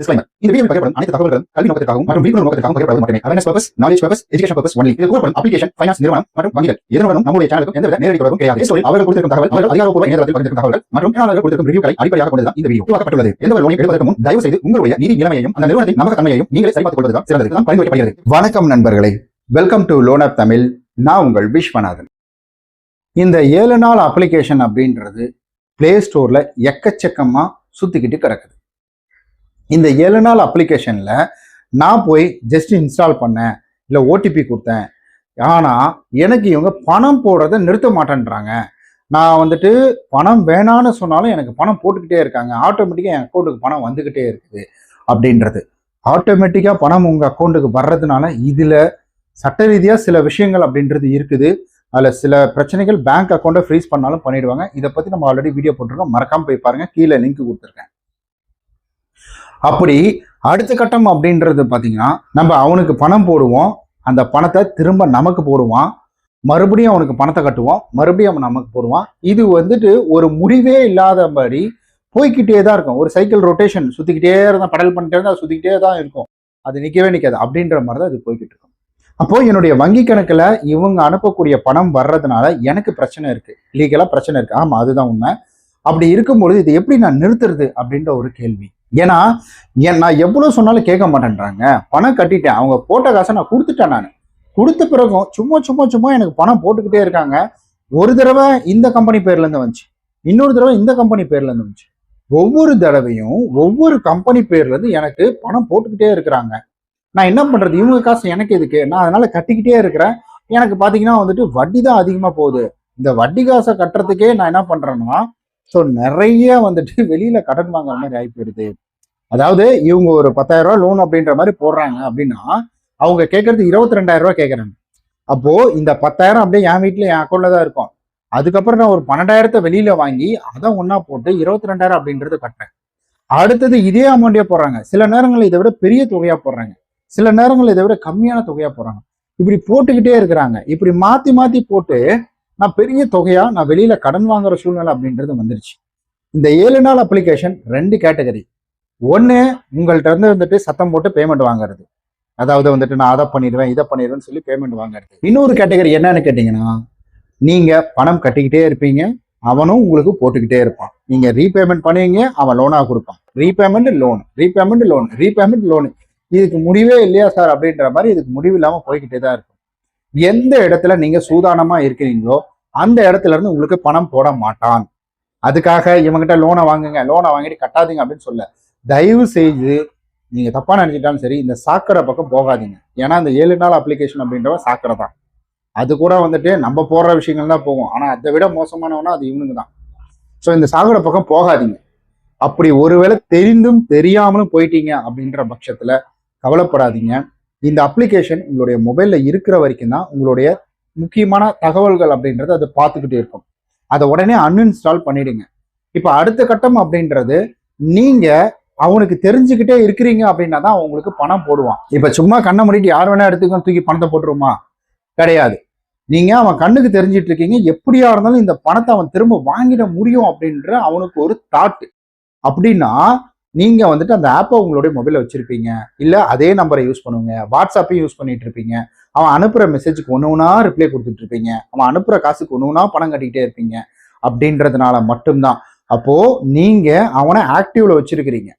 Disclaimer. இந்த வீடியோவில் பகிரப்படும் அனைத்து தகவல்களும் கல்வி நோக்கத்திற்காகவும் மற்றும் விழிப்புணர்வு நோக்கத்திற்காகவும் மட்டுமே. Awareness purpose knowledge purpose education purpose only கூறப்படும் அப்ளிகேஷன் ஃபைனான்ஸ் நிறுவனம் மற்றும் வங்கிகள். நம்முடைய சேனலுக்கும் எந்தவித நேரடி தொடர்பும் கிடையாது. அவர்கள் கொடுத்திருக்கும் தகவல் அவர்கள் அதிகாரப்பூர்வ இணையதளத்தில் பகிர்ந்திருக்கும் மற்றும் கொடுத்திருக்கும் ரிவ்யூக்களை அடிப்படையாக இந்த வீடியோ உருவாக்கப்பட்டுள்ளது. எந்த ஒரு லோனை எடுப்பதற்கு முன் தயவு செய்து உங்களுடைய நிதி நிலைமையையும் அந்த நிறுவனத்தின் நம்பகத்தன்மையையும் நீங்களே சரிபார்த்துக் கொள்வதுதான் சிறந்தது தான் பரிந்துரைக்கப்படுகிறது வணக்கம் நண்பர்களே. Welcome to loan app Tamil நான் உங்கள் விஸ்வநாதன். இந்த ஏழு நாள் அப்ளிகேஷன் அப்படின்றது பிளே ஸ்டோர்ல எக்கச்சக்கமா சுத்திக்கிட்டு கிடக்குது. இந்த ஏழு நாள் அப்ளிகேஷனில் நான் போய் ஜஸ்ட் இன்ஸ்டால் பண்ணேன் இல்லை ஓடிபி கொடுத்தேன். ஆனால் எனக்கு இவங்க பணம் போடுறதை நிறுத்த மாட்டேன்றாங்க. நான் வந்துட்டு பணம் வேணான்னு சொன்னாலும் எனக்கு பணம் போட்டுக்கிட்டே இருக்காங்க. ஆட்டோமேட்டிக்காக என் அக்கௌண்ட்டுக்கு பணம் வந்துக்கிட்டே இருக்குது அப்படின்றது. ஆட்டோமேட்டிக்காக பணம் உங்கள் அக்கௌண்ட்டுக்கு வர்றதுனால இதில் சட்ட ரீதியாக சில விஷயங்கள் அப்படின்றது இருக்குது. அதில் சில பிரச்சனைகள் பேங்க் அக்கௌண்ட்டை ஃப்ரீஸ் பண்ணாலும் பண்ணிடுவாங்க. இதை பற்றி நம்ம ஆல்ரெடி வீடியோ போட்டிருக்கோம். மறக்காமல் போய் பாருங்க. கீழே லிங்க் கொடுத்துருக்கேன். அப்படி அடுத்த கட்டம் அப்படின்றது பார்த்தீங்கன்னா நம்ம அவனுக்கு பணம் போடுவோம். அந்த பணத்தை திரும்ப நமக்கு போடுவான். மறுபடியும் அவனுக்கு பணத்தை கட்டுவோம் மறுபடியும் அவன் நமக்கு போடுவான். இது வந்துட்டு ஒரு முடிவே இல்லாதபடி போய்கிட்டே தான் இருக்கும். ஒரு சைக்கிள் ரொட்டேஷன் சுற்றிக்கிட்டே இருந்தால் படல் பண்ணிட்டே இருந்தால் சுற்றிக்கிட்டே தான் இருக்கும். அது நிற்கவே நிற்காது அப்படின்ற மாதிரி தான் அது போய்கிட்டு இருக்கும். அப்போ என்னுடைய வங்கி கணக்கில் இவங்க அனுப்பக்கூடிய பணம் வர்றதுனால எனக்கு பிரச்சனை இருக்குது லீகலாக பிரச்சனை இருக்குது ஆமாம் அதுதான் உண்மை. அப்படி இருக்கும்பொழுது இதை எப்படி நான் நிறுத்துறது அப்படின்ற ஒரு கேள்வி. ஏன்னா என் நான் எவ்வளவு சொன்னாலும் கேட்க மாட்டேன்றாங்க. பணம் கட்டிட்டேன். அவங்க போட்ட காசை நான் கொடுத்துட்டேன் நான். கொடுத்த பிறகும் சும்மா சும்மா சும்மா எனக்கு பணம் போட்டுக்கிட்டே இருக்காங்க. ஒரு தடவை இந்த கம்பெனி பேர்ல இருந்து வந்துச்சு. இன்னொரு தடவை இந்த கம்பெனி பேர்ல இருந்து வந்துச்சு. ஒவ்வொரு தடவையும் ஒவ்வொரு கம்பெனி பேர்ல இருந்து எனக்கு பணம் போட்டுக்கிட்டே இருக்கிறாங்க. நான் என்ன பண்றது? இவங்க காசு எனக்கு எதுக்கு? நான் அதனால கட்டிக்கிட்டே இருக்கிறேன். எனக்கு பாத்தீங்கன்னா வந்துட்டு வட்டி தான் அதிகமா போகுது. இந்த வட்டி காசை கட்டுறதுக்கே நான் என்ன பண்றேன்னா ஸோ நிறைய வந்துட்டு வெளியில கடன் வாங்குற மாதிரி ஆகி போயிடுது. அதாவது இவங்க ஒரு பத்தாயிரம் ரூபாய் லோன் அப்படின்ற மாதிரி போடுறாங்க அப்படின்னா அவங்க கேட்கறது இருபத்தி ரெண்டாயிரம் ரூபாய் கேட்கறாங்க அப்போ இந்த பத்தாயிரம் அப்படியே என் வீட்டுல என் அக்கௌண்ட்ல தான் இருக்கும். அதுக்கப்புறம் நான் ஒரு பன்னெண்டாயிரத்தை வெளியில வாங்கி அதை ஒன்னா போட்டு இருபத்தி ரெண்டாயிரம் அப்படின்றது கட்டுறேன். அடுத்தது இதே அமௌண்ட்டே போடுறாங்க. சில நேரங்களில் இதை விட பெரிய தொகையா போடுறாங்க. சில நேரங்களில் இதை விட கம்மியான தொகையா போடுறாங்க. இப்படி போட்டுக்கிட்டே இருக்கிறாங்க. இப்படி மாத்தி மாத்தி போட்டு நான் பெரிய தொகையாக நான் வெளியில் கடன் வாங்குற சூழ்நிலை அப்படின்றது வந்துருச்சு. இந்த ஏழு நாள் அப்ளிகேஷன் ரெண்டு கேட்டகரி ஒன்று உங்கள்கிட்ட இருந்து வந்துட்டு சத்தம் போட்டு பேமெண்ட் வாங்குறது. அதாவது வந்துட்டு நான் அதை பண்ணிடுவேன் இதை பண்ணிடுவேன்னு சொல்லி பேமெண்ட் வாங்குறது. இன்னொரு கேட்டகரி என்னன்னு கேட்டிங்கன்னா நீங்கள் பணம் கட்டிக்கிட்டே இருப்பீங்க அவனும் உங்களுக்கு போட்டுக்கிட்டே இருப்பான். நீங்கள் ரீபேமெண்ட் பண்ணுவீங்க அவன் லோனாக கொடுப்பான். Repayment loan repayment loan repayment loan இதுக்கு முடிவே இல்லையா சார் அப்படின்ற மாதிரி இதுக்கு முடிவு இல்லாமல் போய்கிட்டே தான் இருக்கும். எந்த இடத்துல நீங்க சூதானமா இருக்கிறீங்களோ அந்த இடத்துல இருந்து உங்களுக்கு பணம் போட மாட்டான். அதுக்காக இவங்ககிட்ட லோனை வாங்குங்க லோனை வாங்கிட்டு கட்டாதீங்க அப்படின்னு சொல்ல. தயவு செய்து நீங்க தப்பா நினைச்சிட்டாலும் சரி இந்த சாக்கடை பக்கம் போகாதீங்க. ஏன்னா இந்த ஏழு நாள் அப்ளிகேஷன் அப்படின்றவ சாக்கடை தான். அது கூட வந்துட்டு நம்ம போடுற விஷயங்கள் தான் போகும். ஆனா அதை விட மோசமானவனா அது இவனுங்க தான். ஸோ இந்த சாக்கடை பக்கம் போகாதீங்க. அப்படி ஒருவேளை தெரிந்தும் தெரியாமலும் போயிட்டீங்க அப்படின்ற பட்சத்துல கவலைப்படாதீங்க. இந்த அப்ளிகேஷன் உங்களுடைய மொபைலில் இருக்கிற வரைக்கும் தான் உங்களுடைய முக்கியமான தகவல்கள் அப்படின்றது அதை பார்த்துக்கிட்டே இருக்கும். அதை உடனே அன்இன்ஸ்டால் பண்ணிடுங்க. இப்போ அடுத்த கட்டம் அப்படின்றது நீங்கள் அவனுக்கு தெரிஞ்சுக்கிட்டே இருக்கிறீங்க அப்படின்னா தான் உங்களுக்கு பணம் போடுவான். இப்போ சும்மா கண்ணை மூடிட்டு யார் வேணா எடுத்துக்கோ தூக்கி பணத்தை போட்டுருமா கிடையாது. நீங்கள் அவன் கண்ணுக்கு தெரிஞ்சிட்டு இருக்கீங்க. எப்படியா இருந்தாலும் இந்த பணத்தை அவன் திரும்ப வாங்கிட முடியும் அப்படின்ற அவனுக்கு ஒரு தாட்டு அப்படின்னா நீங்கள் வந்துட்டு அந்த ஆப்பை உங்களுடைய மொபைலில் வச்சுருப்பீங்க. இல்லை அதே நம்பரை யூஸ் பண்ணுவீங்க வாட்ஸ்அப்பையும் யூஸ் பண்ணிட்டு இருப்பீங்க. அவன் அனுப்புகிற மெசேஜுக்கு ஒன்று ஒன்றா ரிப்ளை கொடுத்துட்ருப்பீங்க அவன் அனுப்புகிற காசுக்கு ஒன்று ஒன்றா பணம் கட்டிக்கிட்டே இருப்பீங்க. அப்படின்றதுனால மட்டும்தான். அப்போது நீங்கள் அவனை ஆக்டிவில் வச்சுருக்கிறீங்க.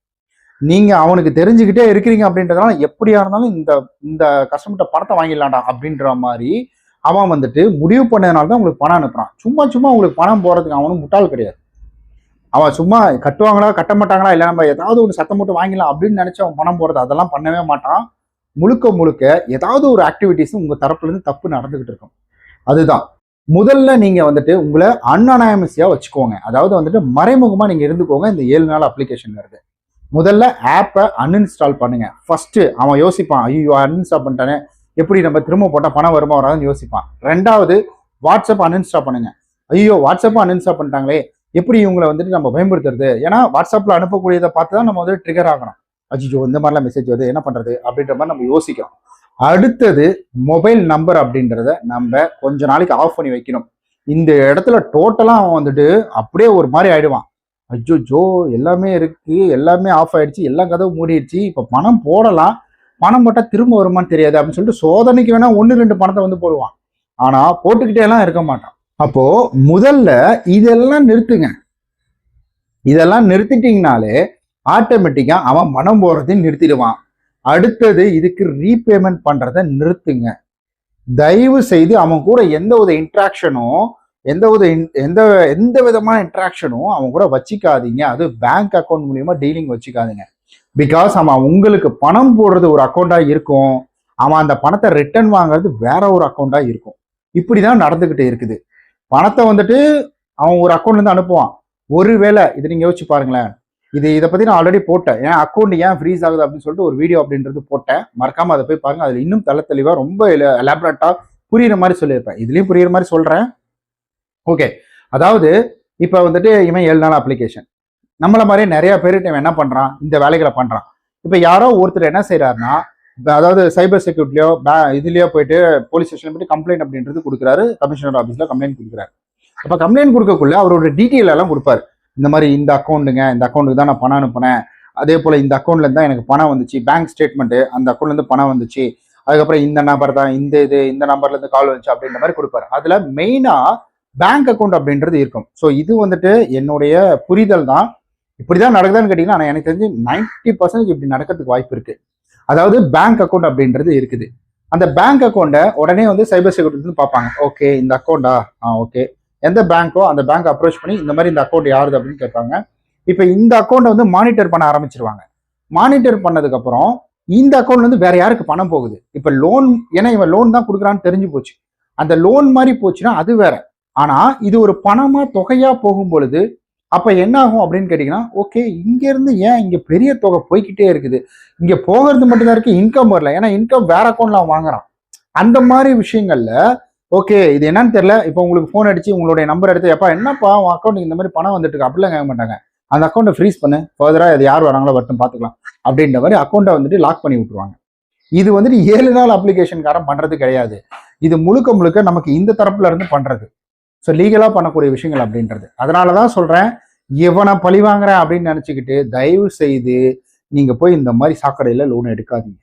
நீங்கள் அவனுக்கு தெரிஞ்சுக்கிட்டே இருக்கிறீங்க அப்படின்றதுனால எப்படியா இருந்தாலும் இந்த இந்த கஸ்டமர்கிட்ட பணத்தை வாங்கிடலாம்டா அப்படின்ற மாதிரி அவன் வந்துட்டு முடிவு பண்ணதுனால தான் உங்களுக்கு பணம் அனுப்புகிறான் சும்மா சும்மா உங்களுக்கு பணம் போகிறதுக்கு அவனும் முட்டாள் கிடையாது. அவன் சும்மா கட்டுவாங்களா கட்ட மாட்டாங்களா இல்லை நம்ம ஏதாவது ஒன்று சத்தம் போட்டு வாங்கிடலாம் அப்படின்னு நினைச்சு அவன் பணம் போகிறது அதெல்லாம் பண்ணவே மாட்டான். முழுக்க முழுக்க ஏதாவது ஒரு ஆக்டிவிட்டீஸும் உங்கள் தரப்புலேருந்து தப்பு நடந்துக்கிட்டு இருக்கும். அதுதான். முதல்ல நீங்கள் வந்துட்டு உங்களை அன்அனாமசியாக வச்சுக்கோங்க. அதாவது வந்துட்டு மறைமுகமாக நீங்கள் இருந்துக்கோங்க இந்த ஏழு நாள் அப்ளிகேஷன் வருது முதல்ல ஆப்பை அன்இன்ஸ்டால் பண்ணுங்கள் ஃபஸ்ட்டு அவன் யோசிப்பான் ஐயோ அன்இன்ஸ்டால் பண்ணிட்டானே. எப்படி நம்ம திரும்ப போட்டால் பணம் வருமா வராதுன்னு யோசிப்பான். ரெண்டாவது வாட்ஸ்அப் அன்இன்ஸ்டால் பண்ணுங்க. ஐயோ வாட்ஸ்அப்பை அன்இன்ஸ்டால் பண்ணிட்டாங்களே. எப்படி இவங்களை வந்துட்டு நம்ம பயன்படுத்துறது? ஏன்னா வாட்ஸ்அப்பில் அனுப்பக்கூடியதை பார்த்து தான் நம்ம வந்து ட்ரிகர் ஆகணும். அஜிஜோ இந்த மாதிரிலாம் மெசேஜ் வருது என்ன பண்ணுறது அப்படின்ற மாதிரி நம்ம யோசிக்கிறோம் அடுத்தது மொபைல் நம்பர் அப்படின்றத நம்ம கொஞ்ச நாளைக்கு ஆஃப் பண்ணி வைக்கணும். இந்த இடத்துல டோட்டலாக அவன் வந்துட்டு அப்படியே ஒரு மாதிரி ஆயிடுவான். அஜ்ஜோ எல்லாமே இருக்கு எல்லாமே ஆஃப் ஆயிடுச்சு எல்லாம் கதவும் மூடிடுச்சு இப்போ பணம் போடலாம். பணம் போட்டால் திரும்ப வருமான்னு தெரியாது அப்படின்னு சொல்லிட்டு சோதனைக்கு வேணா ஒன்று ரெண்டு பணத்தை வந்து போடுவான். ஆனால் போட்டுக்கிட்டே எல்லாம் இருக்க மாட்டான். அப்போ முதல்ல இதெல்லாம் நிறுத்துங்க. இதெல்லாம் நிறுத்திட்டீங்கனாலே ஆட்டோமேட்டிக்கா அவன் மனம் போறதையும் நிறுத்திடுவான். அடுத்தது இதுக்கு ரீபேமெண்ட் பண்றதை நிறுத்துங்க. தயவு செய்து அவன் கூட எந்த வித இன்ட்ராக்ஷனும் எந்த வித எந்த எந்த விதமான இன்ட்ராக்ஷனும் அவன் கூட வச்சுக்காதீங்க. அது பேங்க் அக்கௌண்ட் மூலியமா டீலிங் வச்சுக்காதீங்க. பிகாஸ் அவன் உங்களுக்கு பணம் போடுறது ஒரு அக்கௌண்டா இருக்கும். அவன் அந்த பணத்தை ரிட்டர்ன் வாங்குறது வேற ஒரு அக்கௌண்டா இருக்கும். இப்படிதான் நடந்துகிட்டு இருக்குது. பணத்தை வந்துட்டு அவன் ஒரு அக்கௌண்ட்லேருந்து அனுப்புவான். ஒருவேளை இது நீங்கள் யோசிச்சு பாருங்களேன். இது இதை பற்றி நான் ஆல்ரெடி போட்டேன். ஏன் அக்கௌண்ட் ஏன் ஃப்ரீஸ் ஆகுது அப்படின்னு சொல்லிட்டு ஒரு வீடியோ அப்படின்றது போட்டேன். மறக்காமல் அதை போய் பாருங்கள் அதில் இன்னும் தள்ள தெளிவாக ரொம்ப எலாபரேட்டா புரியுற மாதிரி சொல்லியிருப்பேன். இதுலேயும் புரியுற மாதிரி சொல்கிறேன் ஓகே அதாவது இப்போ வந்துட்டு இவன் ஏழு நாள் அப்ளிகேஷன் நம்மள மாதிரி நிறைய பேர் இவன் என்ன பண்ணுறான் இந்த வேலைகளை பண்ணுறான் இப்போ யாரோ ஒருத்தர் என்ன செய்கிறாருன்னா அதாவது சைபர் செக்யூரிட்டிலையோ இதுலயோ போயிட்டு போலீஸ் ஸ்டேஷன் போயிட்டு கம்ப்ளைண்ட் அப்படின்றது கொடுக்குறாரு. கமிஷனர் ஆஃபீஸ்ல கம்ப்ளைண்ட் கொடுக்குறாரு. அப்ப கம்ப்ளைண்ட் கொடுக்கக்குள்ள அவரோட டீட்டெயில் எல்லாம் கொடுப்பாரு. இந்த மாதிரி இந்த அக்கௌண்ட்டுங்க இந்த அக்கௌண்ட்டுக்கு தான் நான் பணம் அனுப்புனேன். அதே போல இந்த அக்கௌண்ட்லேருந்து தான் எனக்கு பணம் வந்துச்சு. பேங்க் ஸ்டேட்மெண்ட் அந்த அக்கௌண்ட்ல இருந்து பணம் வந்துச்சு. அதுக்கப்புறம் இந்த நம்பர் தான் இந்த இது இந்த நம்பர்ல இருந்து கால் வந்துச்சு அப்படின்ற மாதிரி கொடுப்பாரு. அதுல மெயினா பேங்க் அக்கௌண்ட் அப்படின்றது இருக்கும். ஸோ இது வந்துட்டு என்னுடைய புரிதல் தான். இப்படிதான் நடக்குதான்னு கேட்டீங்கன்னா ஆனால் எனக்கு தெரிஞ்சு நைன்டி பர்சன்டேஜ் இப்படி நடக்கிறதுக்கு வாய்ப்பு இருக்கு. அதாவது பேங்க் அக்கௌண்ட் அப்படின்றது இருக்குது. அந்த பேங்க் அக்கௌண்ட்டை உடனே வந்து சைபர் செக்யூரிட்டி வந்து பார்ப்பாங்க. ஓகே இந்த அக்கௌண்ட்டா ஆ? ஓகே எந்த பேங்க்கோ அந்த பேங்க் அப்ரோச் பண்ணி இந்த மாதிரி இந்த அக்கௌண்ட் யாருது அப்படின்னு கேட்பாங்க. இப்போ இந்த அக்கௌண்ட்டை வந்து மானிட்டர் பண்ண ஆரம்பிச்சிருவாங்க. மானிட்டர் பண்ணதுக்கப்புறம் இந்த அக்கௌண்ட்ல இருந்து வேற யாருக்கு பணம் போகுது? இப்போ லோன் ஏன்னா இவன் லோன் தான் கொடுக்குறான்னு தெரிஞ்சு போச்சு. அந்த லோன் மாதிரி போச்சுன்னா அது வேற. ஆனால் இது ஒரு பணமாக தொகையாக போகும் பொழுது அப்போ என்ன ஆகும் அப்படின்னு கேட்டிங்கன்னா ஓகே இங்கேருந்து ஏன் இங்கே பெரிய தொகை போய்க்கிட்டே இருக்குது? இங்கே போகிறது மட்டும்தான் இருக்குது இன்கம் வரல. ஏன்னா இன்கம் வேற அக்கௌண்ட்ல அவன் வாங்குறான். அந்த மாதிரி விஷயங்கள்ல ஓகே இது என்னன்னு தெரியல. இப்போ உங்களுக்கு ஃபோன் அடிச்சு உங்களுடைய நம்பர் எடுத்து எப்பா என்னப்பா உன் அக்கௌண்ட்டுக்கு இந்த மாதிரி பணம் வந்துட்டு இருக்கு. அப்படிலாம் கேட்க மாட்டாங்க. அந்த அக்கௌண்ட்டை ஃப்ரீஸ் பண்ணு. ஃபர்தராக அது யார் வராங்களோ வரட்டும் பார்த்துக்கலாம். அப்படின்ற மாதிரி அக்கௌண்ட்டை வந்துட்டு லாக் பண்ணி விட்டுருவாங்க. இது வந்துட்டு ஏழு நாள் அப்ளிகேஷன்காரன் பண்ணுறது கிடையாது. இது முழுக்க முழுக்க நமக்கு இந்த தரப்புல இருந்து பண்ணுறது ஸோ லீகலாக பண்ணக்கூடிய விஷயங்கள் அப்படின்றது. அதனால தான் சொல்கிறேன் இவனை பழி வாங்குறேன் அப்படின்னு நினச்சிக்கிட்டு தயவு செய்து நீங்கள் போய் இந்த மாதிரி சாக்கடையில் லோன் எடுக்காதீங்க.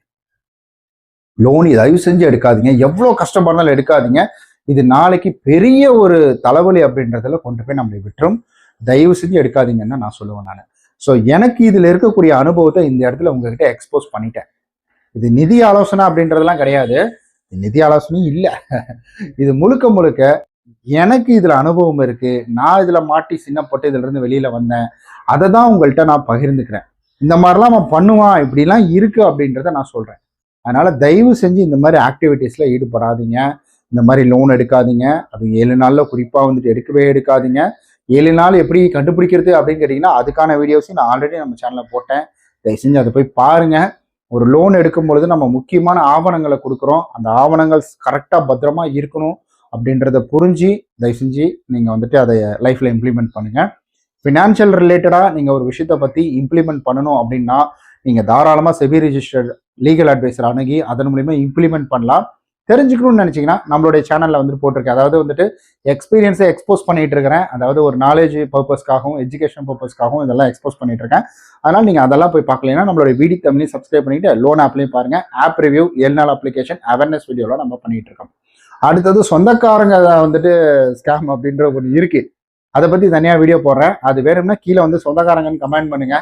லோன் தயவு செஞ்சு எடுக்காதீங்க. எவ்வளோ கஷ்டப்பட்டாலும் எடுக்காதீங்க. இது நாளைக்கு பெரிய ஒரு தலைவலி அப்படின்றதுல கொண்டு போய் நம்மளை விட்டுரும். தயவு செஞ்சு எடுக்காதீங்கன்னு நான் சொல்லுவேன் நான். ஸோ எனக்கு இதில் இருக்கக்கூடிய அனுபவத்தை இந்த இடத்துல உங்ககிட்ட எக்ஸ்போஸ் பண்ணிட்டேன். இது நிதி ஆலோசனை அப்படின்றதெல்லாம் கிடையாது. நிதி ஆலோசனையும் இல்லை. இது முழுக்க முழுக்க எனக்கு இதுல அனுபவம் இருக்கு. நான் இதுல மாட்டி சின்னப்பட்டு இதுல இருந்து வெளியில வந்தேன். அதை தான் உங்கள்கிட்ட நான் பகிர்ந்துக்கிறேன். இந்த மாதிரிலாம் அவன் பண்ணுவான் இப்படிலாம் இருக்கு அப்படின்றத நான் சொல்றேன். அதனால தயவு செஞ்சு இந்த மாதிரி ஆக்டிவிட்டீஸ்ல ஈடுபடாதீங்க. இந்த மாதிரி லோன் எடுக்காதீங்க. அது ஏழு நாள்ல குறிப்பா வந்துட்டு எடுக்கவே எடுக்காதீங்க. ஏழு நாள் எப்படி கண்டுபிடிக்கிறது அப்படின்னு கேட்டிங்கன்னா அதுக்கான வீடியோஸையும் நான் ஆல்ரெடி நம்ம சேனலில் போட்டேன். தயவு செஞ்சு அதை போய் பாருங்க. ஒரு லோன் எடுக்கும் பொழுது நம்ம முக்கியமான ஆவணங்களை கொடுக்குறோம். அந்த ஆவணங்கள் கரெக்டாக பத்திரமா இருக்கணும். அப்படின்றத புரிஞ்சு தயவு செஞ்சு நீங்கள் வந்துட்டு அதை லைஃப்பில் இம்ப்ளிமெண்ட் பண்ணுங்க. ஃபினான்ஷியல் ரிலேட்டடாக நீங்கள் ஒரு விஷயத்தை பற்றி இம்ப்ளிமெண்ட் பண்ணணும் அப்படின்னா நீங்கள் தாராளமாக செபி ரிஜிஸ்டர்ட் லீகல் அட்வைசர் அணுகி அதன் மூலிமா இம்ப்ளிமெண்ட் பண்ணலாம். தெரிஞ்சுக்கணும்னு நினச்சிங்கன்னா நம்மளுடைய சேனலில் வந்துட்டு போட்டிருக்கேன் அதாவது வந்துட்டு எக்ஸ்பீரியன்ஸை எக்ஸ்போஸ் பண்ணிட்டு இருக்கிறேன். அதாவது ஒரு நாலேஜ் பர்பஸ்க்காகவும் எஜுகேஷன் பர்பஸ்க்காகவும் இதெல்லாம் எக்ஸ்போஸ் பண்ணிட்டு இருக்கேன். அதனால் நீங்கள் அதெல்லாம் போய் பார்க்கலைன்னா நம்மளுடைய வீடி தமிழையும் சப்ஸ்கிரைப் பண்ணிட்டு லோன் ஆப்லையும் பாருங்கள் ஆப் ரிவ்யூ ஏழு நாள் அப்ளிகேஷன் அவேர்னஸ் வீடியோலாம் நம்ம பண்ணிகிட்டு இருக்கோம். அடுத்தது சொந்தக்காரங்க வந்துட்டு ஸ்கேம் அப்படின்ற ஒன்று இருக்கு. அதை பத்தி தனியாக வீடியோ போடுறேன். அது வேணும்னா கீழே வந்து சொந்தக்காரங்கன்னு கமெண்ட் பண்ணுங்க.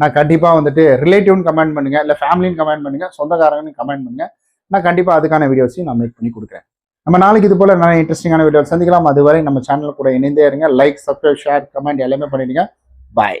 நான் கண்டிப்பா வந்துட்டு ரிலேட்டிவ்னு கமெண்ட் பண்ணுங்க. இல்லை ஃபேமிலின்னு கமெண்ட் பண்ணுங்க. சொந்தக்காரங்கன்னு கமெண்ட் பண்ணுங்க. நான் கண்டிப்பா அதுக்கான வீடியோஸையும் நான் மேக் பண்ணி கொடுக்குறேன். நம்ம நாளைக்கு இது போல நிறைய இன்ட்ரெஸ்டிங்கான வீடியோ சந்திக்கலாம். அதுவரை நம்ம சேனல் கூட இணைந்தே இருங்க. லைக் சப்ஸ்கிரைப் ஷேர் கமெண்ட் எல்லாமே பண்ணிடுங்க. பாய்